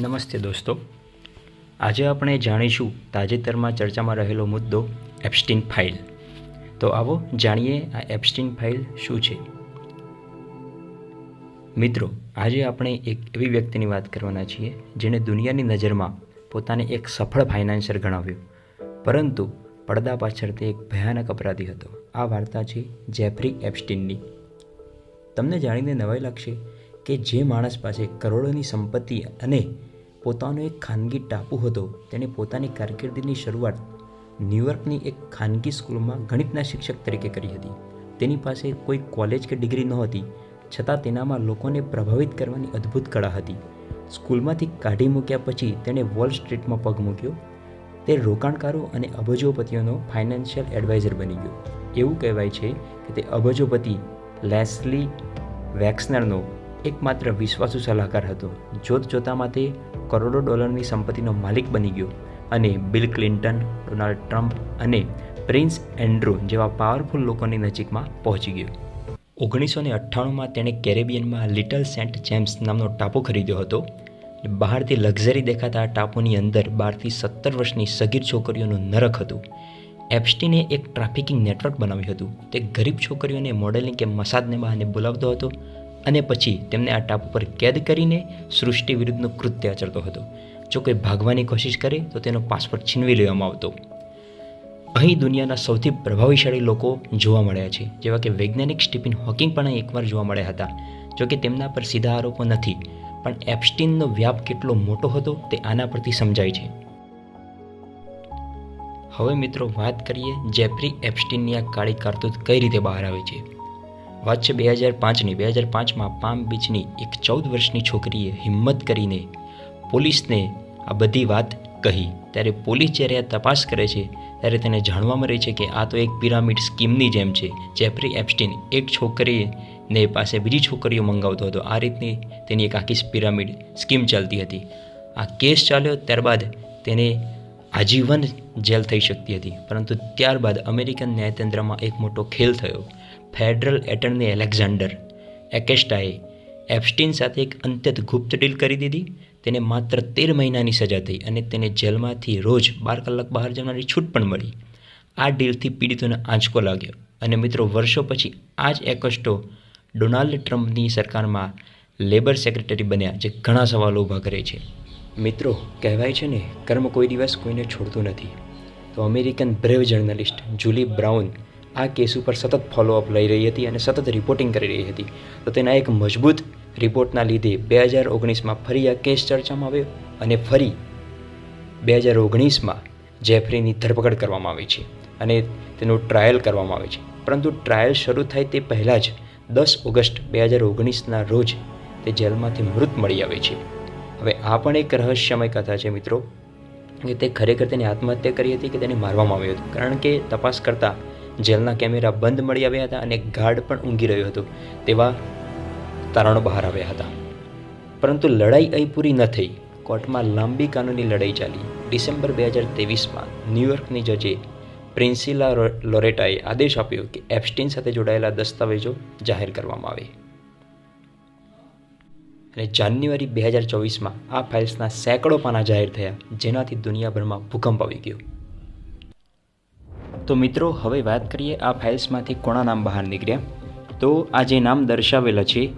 નમસ્તે દોસ્તો. આજે આપણે જાણીશું તાજેતરમાં ચર્ચામાં રહેલો મુદ્દો એપ્સ્ટીન ફાઇલ. તો આવો જાણીએ આ એપ્સ્ટીન ફાઇલ શું છે? મિત્રો, આજે આપણે એક એવી વ્યક્તિની વાત કરવાના છીએ જેણે દુનિયાની નજરમાં પોતાને એક સફળ ફાઇનાન્સર ગણાવ્યો. પરંતુ પડદા પાછળ તે એક ભયાનક અપરાધી હતો. આ વાર્તા છે જેફરી એપ્સ્ટીનની. તમને જાણીને નવાઈ લાગશે કે જે માણસ પાસે કરોડોની સંપત્તિ અને પોતાનો એક ખાનગી ટાપુ હતો, તેણે પોતાની કારકિર્દીની શરૂઆત ન્યૂયોર્કની એક ખાનગી સ્કૂલમાં ગણિતના શિક્ષક તરીકે કરી હતી. તેની પાસે કોઈ કોલેજ કે ડિગ્રી નહોતી, છતાં તેનામાં લોકોને પ્રભાવિત કરવાની અદ્ભુત કળા હતી. સ્કૂલમાંથી કાઢી મૂક્યા પછી તેણે વોલ સ્ટ્રીટમાં પગ મૂક્યો. તે રોકાણકારો અને અબજોપતિઓનો ફાઇનાન્શિયલ એડવાઇઝર બની ગયો. એવું કહેવાય છે કે તે અબજોપતિ લેસ્લી વેક્સનરનો એકમાત્ર વિશ્વાસુ સલાહકાર હતો. જોત જોતામાં તે કરોડો ડોલરની સંપત્તિનો માલિક બની ગયો અને બિલ ક્લિન્ટન, ડોનાલ્ડ ટ્રમ્પ અને પ્રિન્સ એન્ડ્રુ જેવા પાવરફુલ લોકોની નજીકમાં પહોંચી ગયો. ઓગણીસો ને અઠ્ઠાણુંમાં તેણે કેરેબિયનમાં લિટલ સેન્ટ જેમ્સ નામનો ટાપુ ખરીદ્યો હતો. બહારથી લક્ઝરી દેખાતા આ ટાપુની અંદર બારથી સત્તર વર્ષની સગીર છોકરીઓનું નરક હતું. એપ્સ્ટીને એક ટ્રાફિકિંગ નેટવર્ક બનાવ્યું હતું. તે ગરીબ છોકરીઓને મોડેલિંગ કે મસાજને બહાને બોલાવતો હતો. અને પછી તેમને આ ટાપુ પર કેદ કરીને સૃષ્ટિ વિરુદ્ધનું કૃત્ય આચરતો હતો. જો કોઈ ભાગવાની કોશિશ કરે, તો તેનો પાસપોર્ટ છીનવી લેવામાં આવતો. અહીં દુનિયાના સૌથી પ્રભાવશાળી લોકો જોવા મળ્યા છે, જેવા કે વૈજ્ઞાનિક સ્ટીફિન હોકિંગ પણ એકવાર જોવા મળ્યા હતા. જો કે તેમના પર સીધા આરોપો નથી, પણ એપ્સ્ટીનનો વ્યાપ કેટલો મોટો હતો તે આના પરથી સમજાય છે. હવે મિત્રો વાત કરીએ જેફરી એપ્સ્ટીનની આ કાળી કારતૂત કઈ રીતે બહાર આવે છે. વાત છે બે હજાર પાંચની બે હજાર પાંચમાં પામ બીચની એક ચૌદ વર્ષની છોકરીએ હિંમત કરીને પોલીસને આ બધી વાત કહી. ત્યારે પોલીસ જ્યારે આ તપાસ કરે છે, ત્યારે તેને જાણવા મળે છે કે આ તો એક પિરામિડ સ્કીમની જેમ છે. જેફરી એપ્સ્ટીન એક છોકરીને પાસે બીજી છોકરીઓ મંગાવતો હતો. આ રીતની તેની એક આખી પિરામિડ સ્કીમ ચાલતી હતી. આ કેસ ચાલ્યો ત્યારબાદ તેને આજીવન જેલ થઈ શકતી હતી. પરંતુ ત્યારબાદ અમેરિકન ન્યાયતંત્રમાં એક મોટો ખેલ થયો. ફેડરલ એટર્ની એલેક્ઝાન્ડર એકેસ્ટાએ એપ્સ્ટીન સાથે એક અંત્યત ગુપ્ત ડીલ કરી દીધી. તેને માત્ર તેર મહિનાની સજા થઈ અને તેને જેલમાંથી રોજ બાર કલાક બહાર જવાની છૂટ પણ મળી. આ ડીલથી પીડિતોને આંચકો લાગ્યો અને મિત્રો વર્ષો પછી આ જ એકસ્ટો ડોનાલ્ડ ટ્રમ્પની સરકારમાં લેબર સેક્રેટરી બન્યા જે ઘણા સવાલો ઊભા કરે છે. મિત્રો, કહેવાય છે ને, કર્મ કોઈ દિવસ કોઈને છોડતું નથી. તો American brave journalist Julie Brown આ કેસ ઉપર સતત ફોલોઅપ લઈ રહી હતી અને સતત રિપોર્ટિંગ કરી રહી હતી. તો તેના એક મજબૂત રિપોર્ટના લીધે બે હજાર ઓગણીસમાં ફરી આ કેસ ચર્ચામાં આવ્યો અને ફરી બે હજાર ઓગણીસમાં જેફરીની ધરપકડ કરવામાં આવી છે અને તેનું ટ્રાયલ કરવામાં આવે છે. પરંતુ ટ્રાયલ શરૂ થાય તે પહેલાં જ દસ ઓગસ્ટ બે હજાર ઓગણીસના રોજ તે જેલમાંથી મૃત મળી આવે છે. હવે આ પણ એક રહસ્યમય કથા છે મિત્રો, કે તે ખરેખર તેની આત્મહત્યા કરી હતી કે તેને મારવામાં આવ્યો હતો. કારણ કે તપાસ કરતાં જેલના કેમેરા બંધ મળી આવ્યા હતા અને ગાર્ડ પણ ઊંઘી રહ્યો હતો તેવા તારણો બહાર આવ્યા હતા. પરંતુ લડાઈ અહીં પૂરી ન થઈ. કોર્ટમાં લાંબી કાનૂની લડાઈ ચાલી. ડિસેમ્બર બે હજાર ત્રેવીસમાં ન્યૂયોર્કની જજે પ્રિન્સિલા લોરેટાએ આદેશ આપ્યો કે એપ્સ્ટીન સાથે જોડાયેલા દસ્તાવેજો જાહેર કરવામાં આવે. અને જાન્યુઆરી બે હજાર ચોવીસમાં આ ફાઇલ્સના સેંકડો પાના જાહેર થયા, જેનાથી દુનિયાભરમાં ભૂકંપ આવી ગયો. તો મિત્રો, હવે વાત કરીએ આ ફાઇલ્સમાંથી કોણા નામ બહાર નીકળ્યા. તો આ જે નામ દર્શાવેલા છે,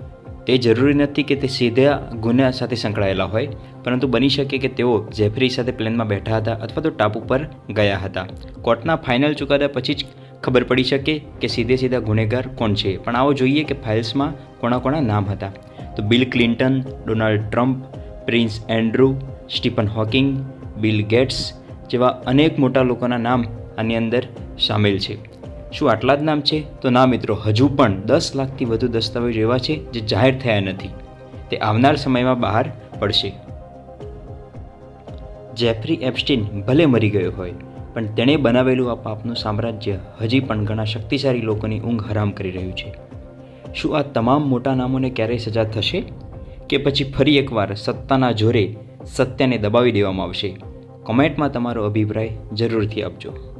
તે જરૂરી નથી કે તે સીધા ગુના સાથે સંકળાયેલા હોય, પરંતુ બની શકે કે તેઓ જેફરી સાથે પ્લેનમાં બેઠા હતા અથવા તો ટાપુ પર ગયા હતા. કોર્ટના ફાઇનલ ચુકાદા પછી જ ખબર પડી શકે કે સીધે સીધા ગુનેગાર કોણ છે. પણ આવો જોઈએ કે ફાઇલ્સમાં કોણા કોણા નામ હતા. તો Bill Clinton Donald Trump Prince Andrew Stephen Hawking Bill Gates જેવા અનેક મોટા લોકોના નામ આની અંદર સામેલ છે. શું આટલા જ નામ છે? તો ના મિત્રો, હજુ પણ દસ લાખથી વધુ દસ્તાવેજો એવા છે જે જાહેર થયા નથી. તે આવનાર સમયમાં બહાર પડશે. જેફરી એપ્સ્ટીન ભલે મરી ગયો હોય, પણ તેણે બનાવેલું આ પાપનું સામ્રાજ્ય હજી પણ ઘણા શક્તિશાળી લોકોની ઊંઘ હરામ કરી રહ્યું છે. શું આ તમામ મોટા નામોને ક્યારેય સજા થશે? કે પછી ફરી એકવાર સત્તાના જોરે સત્યને દબાવી દેવામાં આવશે? કોમેન્ટમાં તમારો અભિપ્રાય જરૂરથી આપજો.